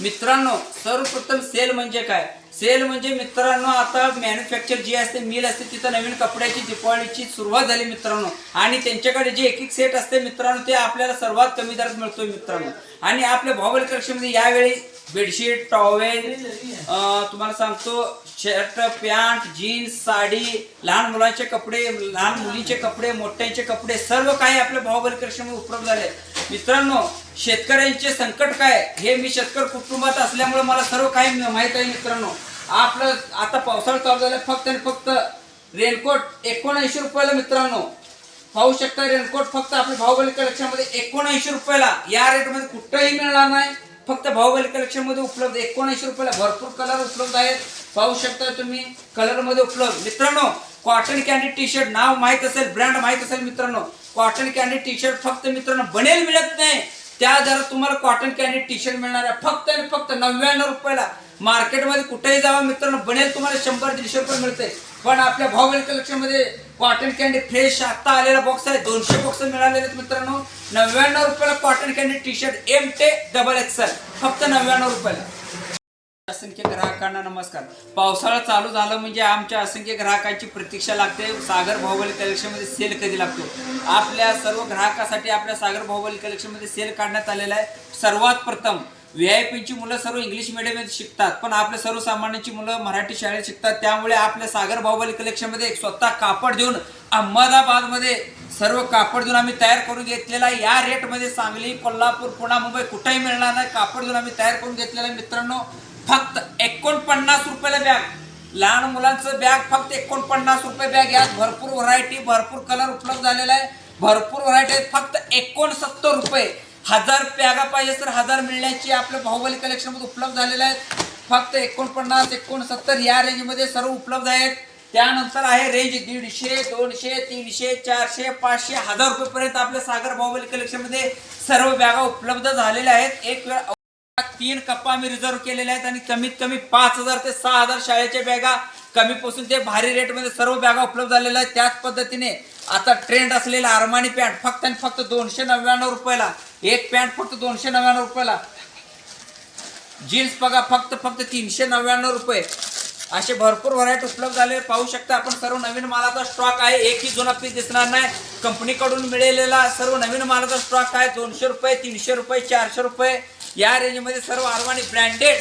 मित्रांनो सर्वप्रथम सेल म्हणजे काय? सेल म्हणजे मित्रांनो आता मॅन्युफॅक्चर जी असते मिल असते तिथं नवीन कपड्याची दिपावळीची सुरुवात झाली मित्रांनो. आणि त्यांच्याकडे जे एक एक सेट असते मित्रांनो ते आपल्याला सर्वात कमी दरात मिळतोय मित्रांनो. आणि आपल्या भाऊबल कलेक्शनमध्ये यावेळी बेडशीट टॉवेल तुम्हाला सांगतो शर्ट पॅन्ट जीन्स साडी लहान मुलांचे कपडे लहान मुलींचे कपडे मोठ्यांचे कपडे सर्व काही आपल्या भाऊबल कलेक्शनमध्ये उपलब्ध झाले. मित्रांनो शेतकऱ्यांचे संकट काय? हे मी शेतकरी कुटुंबात असल्यामुळे मला सर्व काही माहीत आहे मित्रांनो. आपलं आता पावसाळा चालू झाला फक्त आणि फक्त रेनकोट एकोणऐंशी रुपयाला मित्रांनो. पाहू शकता रेनकोट फक्त आपल्या भाऊबली कलेक्शनमध्ये एकोणऐंशी रुपयाला. या रेटमध्ये कुठंही मिळणार नाही. फक्त भाऊबली कलेक्शनमध्ये उपलब्ध एकोणऐंशी रुपयाला भरपूर कलर उपलब्ध आहेत. पाहू शकता तुम्ही कलरमध्ये उपलब्ध. मित्रांनो कॉटन कॅन्डी टी शर्ट नाव माहीत असेल ब्रँड माहीत असेल मित्रांनो. कॉटन कॅन्डी टी शर्ट फक्त मित्रांनो बनेल मिळत नाही. त्या दरात तुम्हाला कॉटन कॅन्डी टी शर्ट मिळणार आहे. फक्त आणि फक्त नव्याण्णव रुपयाला मार्केटमध्ये कुठेही जावा मित्रांनो बनेल तुम्हाला शंभर दीडशे रुपये मिळते. पण आपल्या भाववेल कलेक्शनमध्ये कॉटन कॅन्डी फ्रेश आता आलेला बॉक्स आहे. दोनशे बॉक्स मिळालेले आहेत मित्रांनो. नव्याण्णव रुपयाला cotton candy T shirt M to double XL फक्त नव्याण्णव रुपयाला. असंख्य ग्राहकांना नमस्कार. पावसाळा चालू झालं म्हणजे आमच्या असंख्य ग्राहकांची प्रतीक्षा लागते. सागर बाहुबली कलेक्शनमध्ये सेल कधी लागतो? आपल्या सर्व ग्राहकासाठी आपल्या सागर बाहुबली कलेक्शनमध्ये सेल काढण्यात आलेला आहे. सर्वात प्रथम व्ही आय पीची मुलं सर्व इंग्लिश मिडियममध्ये शिकतात. पण आपल्या सर्वसामान्यांची मुलं मराठी शाळेत शिकतात. त्यामुळे आपल्या सागर भाऊबली कलेक्शनमध्ये एक स्वतः कापड देऊन अहमदाबादमध्ये सर्व कापड देऊन आम्ही तयार करून घेतलेला आहे. या रेटमध्ये सांगली कोल्हापूर पुणा मुंबई कुठेही मिळणार नाही. कापड देऊन आम्ही तयार करून घेतलेला आहे. मित्रांनो फक्त एकोणपन्नास रुपयाला बॅग लहान मुलांचं बॅग फक्त एकोणपन्नास रुपये बॅग यात भरपूर व्हरायटी भरपूर कलर उपलब्ध झालेला आहे. भरपूर व्हरायटी आहेत. फक्त एकोणसत्तर रुपये. हजार बॅगा पाहिजे तर हजार मिळण्याची आपल्या बाहुबली कलेक्शनमध्ये उपलब्ध झालेल्या आहेत फक्त एकोणपन्नास एकोणसत्तर या रेंजमध्ये सर्व उपलब्ध आहेत. त्यानंतर आहे रेंज दीडशे दोनशे तीनशे चारशे पाचशे हजार रुपयेपर्यंत आपल्या सागर बाहुबली कलेक्शनमध्ये सर्व बॅगा उपलब्ध झालेल्या आहेत. एक वेळ तीन कप्पा आम्ही रिझर्व केलेले आहेत आणि कमीत कमी पाच हजार ते सहा हजार शाळेच्या बॅगा कमीपासून ते भारी रेटमध्ये सर्व बॅगा उपलब्ध झालेल्या आहेत. त्याच पद्धतीने आता ट्रेंड असलेला आर्मानी पॅन्ट फक्त आणि फक्त दोनशे नव्याण्णव रुपयाला. एक पॅन्ट फक्त दोनशे नव्याण्णव रुपयाला. जीन्स बघा फक्त फक्त तीनशे नव्याण्णव रुपये. असे भरपूर व्हरायटी उपलब्ध झाले. पाहू शकता आपण सर्व नवीन मालाचा स्टॉक आहे. एकही जुना पीस दिसणार नाही. कंपनीकडून मिळालेला सर्व नवीन मालाचा स्टॉक आहे. दोनशे रुपये तीनशे रुपये चारशे रुपये. या रेंजमध्ये सर्व अरवाणी ब्रँडेड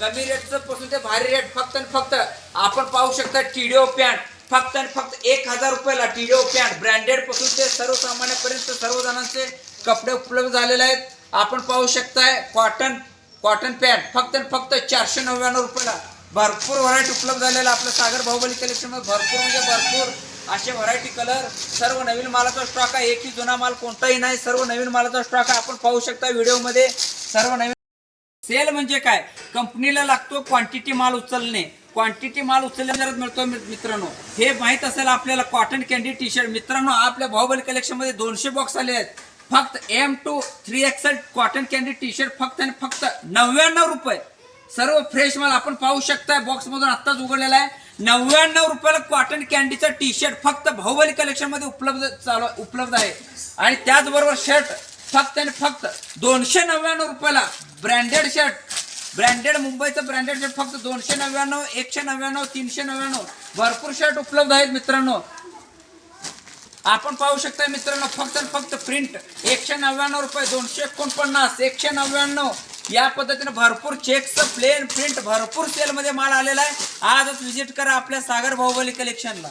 कमी रेटचं पासून ते भारी रेट फक्त आणि फक्त आपण पाहू शकता टीडीओ पॅन्ट फक्त आणि फक्त एक हजार रुपयाला टीडीओ पॅन्ट ब्रँडेडपासून ते सर्वसामान्यपर्यंत सर्व जणांचे कपडे उपलब्ध झालेले आहेत. आपण पाहू शकताय कॉटन कॉटन पॅन्ट फक्त आणि फक्त चारशे नव्याण्णव रुपयाला भरपूर व्हरायटी उपलब्ध झालेला आपल्या सागर बाहुबली कलेक्शनमध्ये भरपूर म्हणजे भरपूर असे व्हरायटी कलर सर्व नवीन मालाचा स्टॉक आहे. एकही जुना माल कोणताही नाही. सर्व नवीन मालाचा स्टॉक आहे. आपण पाहू शकता व्हिडिओमध्ये सर्व नवीन सेल म्हणजे काय? कंपनीला लागतो क्वांटिटी माल उचलणे. क्वांटिटी माल उचलल्यानंतर मिळतो मित्र- मित्रांनो. हे माहीत असेल आपल्याला कॉटन कॅन्डी टी शर्ट मित्रांनो आपल्या बाहुबली कलेक्शनमध्ये दोनशे बॉक्स आले आहेत. फक्त M to three XL cotton candy T shirt फक्त आणि फक्त नव्याण्णव रुपये. सर्व फ्रेश माल आपण पाहू शकताय. बॉक्स मधून आत्ताच उघडलेला आहे. नव्याण्णव रुपयाला कॉटन कॅन्डीचा टी शर्ट फक्त भौगोलिक कलेक्शनमध्ये उपलब्ध चालू उपलब्ध आहे. आणि त्याचबरोबर शर्ट फक्त आणि फक्त दोनशे नव्याण्णव रुपयाला ब्रँडेड शर्ट ब्रँडेड मुंबईचं ब्रँडेड शर्ट फक्त दोनशे नव्याण्णव एकशे नव्याण्णव तीनशे नव्याण्णव भरपूर शर्ट उपलब्ध आहेत मित्रांनो. आपण पाहू शकता मित्रांनो फक्त आणि फक्त प्रिंट एकशे नव्याण्णव रुपये दोनशे एकोणपन्नास एकशे नव्याण्णव या पद्धतीने भरपूर चेक्स प्लेन प्रिंट भरपूर सेलमध्ये माल आलेला आहे. आजच व्हिजिट करा आपल्या सागर भाऊबली कलेक्शनला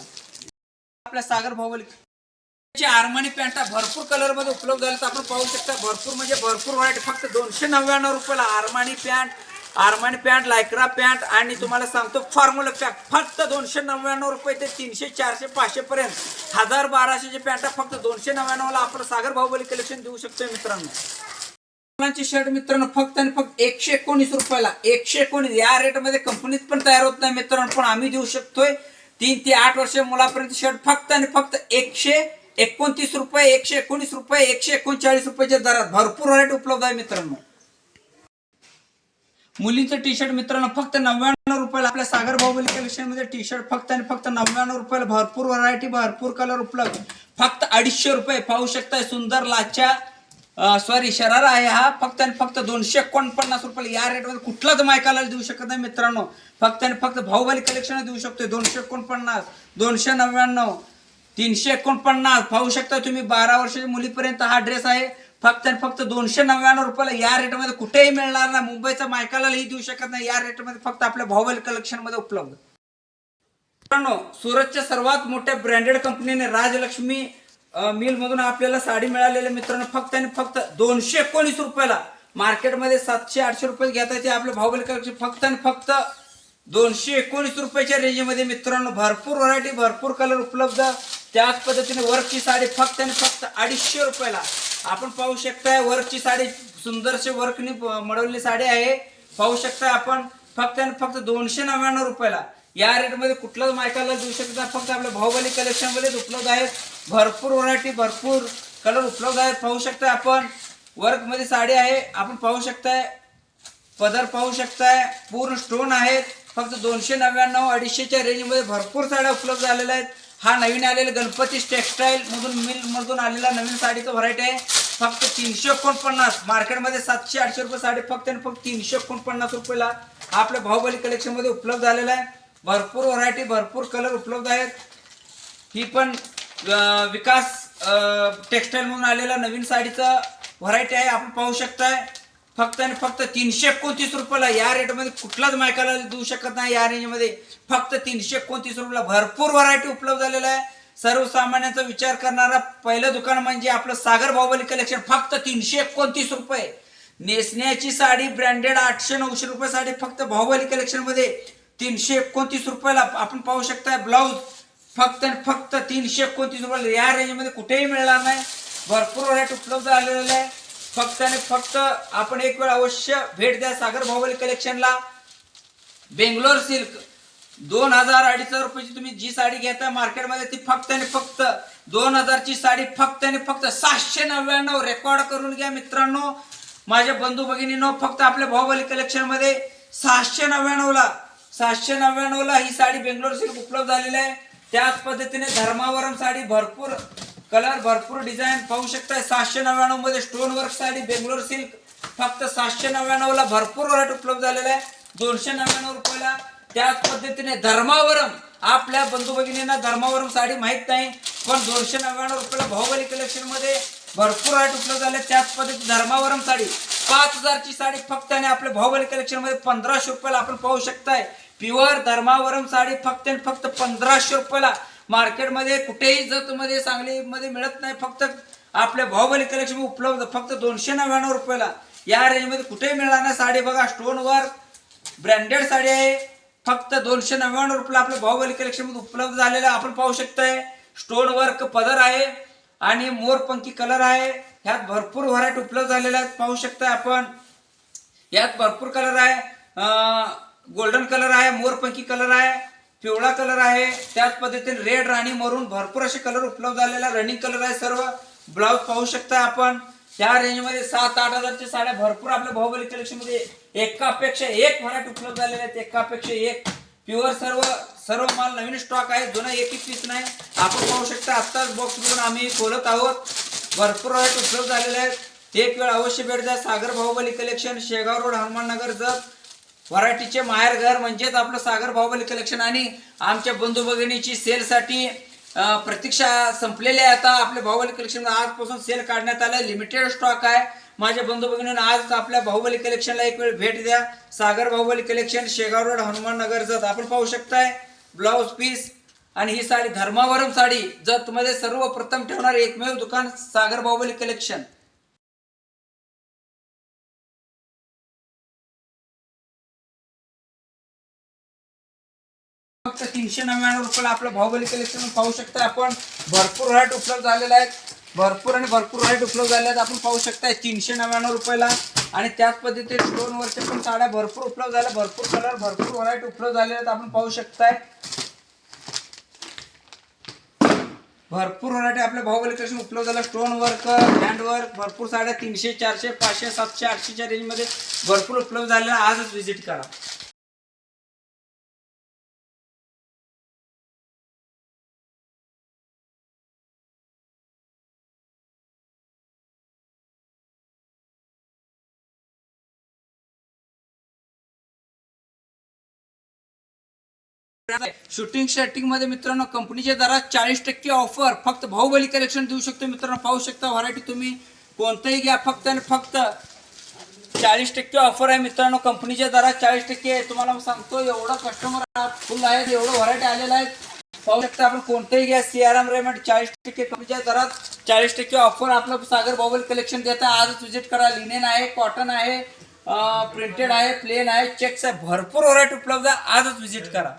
आपल्या सागर बाहुबली आर्मानी पॅन्टा भरपूर कलरमध्ये उपलब्ध झाले आपण पाहू शकता. भरपूर म्हणजे भरपूर व्हरायटी फक्त दोनशे नव्याण्णव रुपयाला Armani pant Armani pant Lycra pant आणि तुम्हाला सांगतो फॉर्म्युला पॅक फक्त दोनशे नव्याण्णव रुपये ते तीनशे चारशे पाचशे पर्यंत. हजार बाराशेचे पॅन्टा फक्त दोनशे नव्याण्णवला आपण सागर भाऊबली कलेक्शन देऊ शकतोय मित्रांनो. मुलांचे शर्ट मित्रांनो फक्त आणि फक्त एकशे एकोणीस रुपयाला. एकशे एकोणीस. या रेटमध्ये कंपनीत पण तयार होत नाही मित्रांनो पण आम्ही देऊ शकतोय. तीन ते आठ वर्ष मुलापर्यंत शर्ट फक्त आणि फक्त एकशे एकोणतीस रुपये एकशे एकोणीस रुपये एकशे एकोणचाळीस रुपयाच्या दरात. भरपूर रेट उपलब्ध आहे मित्रांनो. मुलींचं टी शर्ट मित्रांनो फक्त नव्याण्णव रुपयाला. आपल्या सागर बाहुबली कलेक्शनमध्ये टी शर्ट फक्त आणि फक्त नव्याण्णव रुपयाला. भरपूर व्हरायटी भरपूर कलर उपलब्ध. फक्त अडीचशे रुपये. पाहू शकताय सुंदर लाच्या सॉरी शरारा आहे हा. फक्त आणि फक्त दोनशे एकोणपन्नास रुपये. या रेटमध्ये कुठलाच मायकाला देऊ शकत नाही मित्रांनो. फक्त आणि फक्त भाऊबाली कलेक्शन देऊ शकतो दोनशे एकोणपन्नास दोनशे नव्याण्णव तीनशे एकोणपन्नास. पाहू शकता तुम्ही बारा वर्षाच्या मुलीपर्यंत हा ड्रेस आहे. फक्त आणि फक्त दोनशे नव्याण्णव रुपयाला या रेटमध्ये कुठेही मिळणार नाही. मुंबईचा मायकालाही देऊ शकत नाही. या रेटमध्ये फक्त आपल्या भाऊबाली कलेक्शनमध्ये उपलब्ध. मित्रांनो सुरतच्या सर्वात मोठ्या ब्रँडेड कंपनीने राजलक्ष्मी मिल मधून आपल्याला साडी मिळालेल्या मित्रांनो फक्त आणि फक्त दोनशे एकोणीस रुपयाला. मार्केटमध्ये सातशे आठशे रुपये घेता ते आपल्या भाऊबली कलेक्शन. फक्त आणि फक्त दोनशे एकोणीस रुपयाच्या रेंजमध्ये मित्रांनो भरपूर व्हरायटी भरपूर कलर उपलब्ध. त्याच पद्धतीने वर्कची साडी फक्त आणि फक्त अडीचशे रुपयाला. आपण पाहू शकताय वर्कची साडी सुंदरशी वर्कनी मडवलेली साडी आहे. पाहू शकताय आपण फक्त आणि फक्त दोनशे नव्याण्णव रुपयाला. या रेटमध्ये कुठलाच मायकाला देऊ शकता फक्त आपल्या बाहुबली कलेक्शनमध्येच उपलब्ध आहेत. भरपूर व्हरायटी भरपूर कलर उपलब्ध आहेत. पाहू शकताय आपण. वर्कमध्ये साडी आहे. आपण पाहू शकताय. पदर पाहू शकताय. पूर्ण स्टोन आहेत. फक्त दोनशे नव्याण्णव अडीचशेच्या रेंजमध्ये भरपूर साड्या उपलब्ध झालेल्या आहेत. हा नवीन आलेला गणपती टेक्स्टाईलमधून मिलमधून आलेला नवीन साडीचा व्हरायटी आहे. फक्त तीनशे एकोणपन्नास. मार्केटमध्ये सातशे आठशे रुपये साडी फक्त आणि फक्त तीनशे एकोणपन्नास रुपयाला आपल्या बाहुबली कलेक्शनमध्ये उपलब्ध झालेला आहे. भरपूर व्हरायटी भरपूर कलर उपलब्ध आहेत. ही पण विकास टेक्सटाईल म्हणून आलेला नवीन साडीचा व्हरायटी आहे. आपण पाहू शकताय फक्त आणि फक्त तीनशे एकोणतीस रुपयाला या रेटमध्ये कुठलाच मायकाला देऊ शकत नाही. या रेंजमध्ये फक्त तीनशे एकोणतीस रुपयाला भरपूर व्हरायटी उपलब्ध झालेला आहे. सर्वसामान्यांचा विचार करणारा पहिलं दुकान म्हणजे आपलं सागर बाहुबली कलेक्शन फक्त तीनशे एकोणतीस रुपये. नेसण्याची साडी ब्रँडेड आठशे नऊशे रुपये साडी फक्त बाहुबली कलेक्शनमध्ये तीनशे एकोणतीस रुपयाला आपण पाहू शकता ब्लाऊज फक्त आणि फक्त तीनशे एकोणतीस रुपयाला. या रेंजमध्ये कुठेही मिळणार नाही. भरपूर रेट उपलब्ध आलेल्या आहे. फक्त आणि फक्त आपण एक वेळ अवश्य भेट द्या सागर बाहुबली कलेक्शनला बेंगलोर सिल्क. दोन हजार अडीच हजार रुपयाची तुम्ही जी साडी घेता मार्केटमध्ये ती फक्त आणि फक्त दोन हजारची साडी फक्त आणि फक्त सातशे नव्याण्णव रेकॉर्ड करून घ्या मित्रांनो. माझ्या बंधू भगिनीनो फक्त आपल्या बाहुबली कलेक्शनमध्ये सहाशे नव्याण्णवला सातशे नव्याण्णवला ही साडी बेंगलोर सिल्क उपलब्ध झालेली आहे. त्याच पद्धतीने धर्मावरम साडी भरपूर कलर भरपूर डिझाईन पाहू शकताय. सातशे नव्याण्णवमध्ये stone work sari Bangalore silk. फक्त सातशे नव्याण्णव ला भरपूर व्हरायटी उपलब्ध झालेला आहे. दोनशे नव्याण्णव रुपयाला. त्याच पद्धतीने धर्मावरम आपल्या बंधू भगिनींना धर्मावरम साडी माहीत नाही पण दोनशे नव्याण्णव रुपयाला भाऊबली कलेक्शनमध्ये भरपूर व्हरायटी उपलब्ध झाले त्याच पद्धतीने धर्मावरम साडी पाच हजारची साडी फक्त आणि आपल्या भाऊबली कलेक्शनमध्ये पंधराशे रुपयाला आपण पाहू शकताय. प्युअर धर्मावरम साडी फक्त आणि फक्त पंधराशे रुपयाला मार्केटमध्ये कुठेही जतमध्ये सांगलीमध्ये मिळत नाही. फक्त आपल्या भाऊबली कलेक्शन उपलब्ध फक्त दोनशे नव्याण्णव रुपयाला. या रेंजमध्ये कुठेही मिळणार नाही साडी. बघा स्टोन वर्क ब्रँडेड साडी आहे. फक्त दोनशे नव्याण्णव रुपयाला आपल्या भाऊबली कलेक्शनमध्ये उपलब्ध झालेलं आपण पाहू शकतोय. स्टोन वर्क पदर आहे आणि मोरपंखी कलर आहे. ह्यात भरपूर व्हरायटी उपलब्ध झालेल्या आहेत. पाहू शकताय आपण. यात भरपूर कलर आहे. गोल्डन कलर आहे मोरपंखी कलर आहे पिवळा कलर आहे. त्याच पद्धतीने रेड राणी मरून भरपूर असे कलर उपलब्ध झालेला रनिंग कलर आहे सर्व. ब्लाऊज पाहू शकता आपण. त्या रेंजमध्ये सात आठ हजारच्या साड्या भरपूर आपल्या बाहुबली कलेक्शनमध्ये एकापेक्षा एक व्हरायटी उपलब्ध झालेल्या आहेत. एकापेक्षा एक. प्युअर सर्व सर्व माल नवीन स्टॉक आहे. जुना एक एक पीस नाही. आपण पाहू शकता आत्ताच बॉक्स घेऊन आम्ही खोलत आहोत. भरपूर व्हरायटी उपलब्ध झालेल्या आहेत. एक वेळ अवश्य भेट द्या. Sagar Bahubali collection Shegaon road Hanumannagar Jat. व्हरायटीचे माहेर घर म्हणजेच आपलं सागर बाहुबली कलेक्शन आणि आमच्या बंधू भगिनीची सेलसाठी प्रतीक्षा संपलेली आहे. आता आपल्या बाहुबली कलेक्शन आजपासून सेल काढण्यात आलं. लिमिटेड स्टॉक आहे. माझ्या बंधू भगिनींना आज आपल्या बाहुबली कलेक्शनला एक वेळ भेट द्या. Sagar Bahubali collection Shegaon road Hanuman Nagar Jat. आपण पाहू शकताय ब्लाऊज पीस आणि ही साडी धर्मावरम साडी. जत मध्ये सर्वप्रथम ठेवणारे एकमेव दुकान सागर बाहुबली कलेक्शन फक्त तीनशे नव्याण्णव रुपयाला आपलं भौगोलिक कलेक्शन पाहू शकता आपण. भरपूर व्हरायटी उपलब्ध झालेल्या आहेत. भरपूर आणि भरपूर व्हरायटी उपलब्ध झाले आहेत. आपण पाहू शकताय तीनशे नव्याण्णव रुपयाला. आणि त्याच पद्धतीने स्टोन वरच्या पण साड्या भरपूर उपलब्ध झाल्या. भरपूर कलर भरपूर व्हरायटी उपलब्ध झालेल्या आहेत. आपण पाहू शकताय. भरपूर व्हरायटी आपल्या बाहुबली कलेक्शन उपलब्ध झालं स्टोन वर्क हँड वर्क भरपूर साड्या तीनशे चारशे पाचशे सातशे आठशेच्या रेंजमध्ये भरपूर उपलब्ध झालेल्या आजच व्हिजिट करा. शूटिंग शर्टिंगमध्ये मित्रांनो कंपनीच्या दरात चाळीस टक्के ऑफर फक्त बाहुबली कलेक्शन देऊ शकतो मित्रांनो. पाहू शकता व्हरायटी तुम्ही. कोणतंही घ्या फक्त आणि फक्त. चाळीस टक्के ऑफर आहे मित्रांनो. कंपनीच्या दरात चाळीस टक्के. आहे तुम्हाला सांगतो एवढं कस्टमर फुल आहेत एवढं व्हरायटी आलेलं आहे. पाहू शकता आपण कोणतंही घ्या. सीआरएम रेमंड चाळीस टक्के कंपनीच्या दरात चाळीस टक्के ऑफर आपलं सागर बाहुबली कलेक्शन देत आहे. आजच विजिट करा. लिनेन आहे कॉटन आहे प्रिंटेड आहे प्लेन आहे चेक्स आहे. भरपूर व्हरायटी उपलब्ध आहे. आजच विजिट करा.